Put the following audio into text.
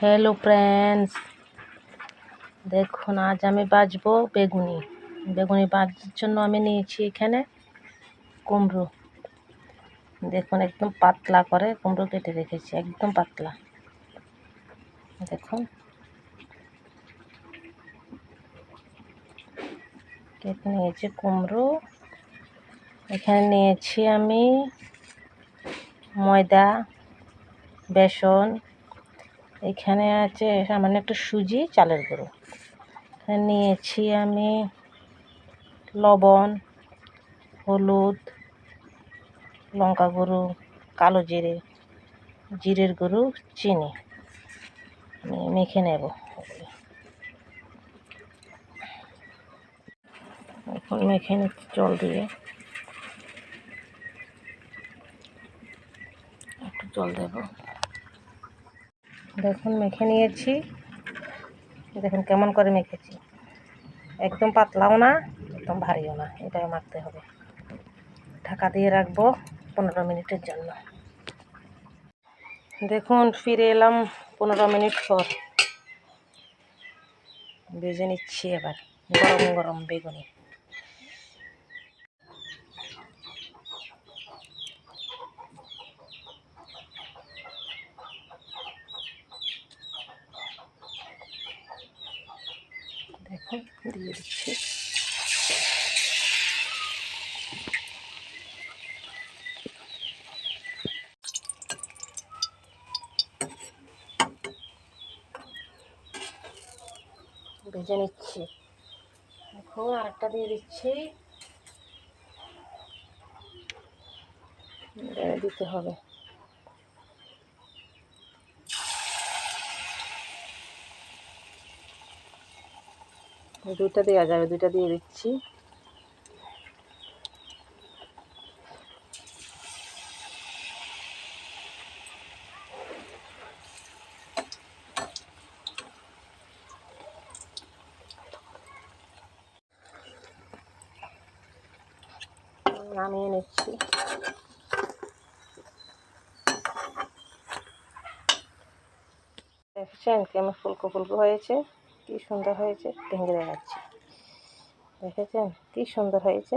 Hello friends দেখুন, আজ আমি বাজবো বেগুনি। বেগুনি বাজার জন্য আমি নিয়েছি এখানে কুমড়ো। দেখুন, একদম পাতলা করে কুমড়ো কেটে রেখেছি, একদম পাতলা। দেখুন। কেটে নিয়েছি কুমড়ো। এখানে নিয়েছি আমি ময়দা, বেসন এখানে আছে সামান্য একটু সুজি, চালের গুঁড়ো। নিয়েছি আমি লবণ, হলুদ, লঙ্কা গুঁড়ো, কালো জিরে, জিরের গুঁড়ো, চিনি। মেখে নেব এখন মেখে নিচ্ছি জল দিয়ে। একটু জল দেবো। দেখুন, মেখে নিয়েছি। দেখুন কেমন করে মেখেছি। একদম পাতলাও না, একদম ভারীও না। এটাই মাখতে হবে। ঢাকা দিয়ে রাখব পনেরো মিনিটের জন্য। দেখুন, ফিরে এলাম পনেরো মিনিট পর। ভেজে নিচ্ছি এবার। গরম গরম বেগুনি। দেখুন দিয়ে দিচ্ছি ভেজে নিচ্ছি। এখন আরেকটা দিয়ে দিচ্ছি। দিতে হবে। দুইটা দেওয়া যাবে দুইটা দিয়ে দিচ্ছি। নামিয়ে নিচ্ছি। দেখছেন কেমন ফুলকো ফুলকো হয়েছে? কি সুন্দর হয়েছে ভেঙে দেখাচ্ছি। দেখেছেন? কি সুন্দর হয়েছে?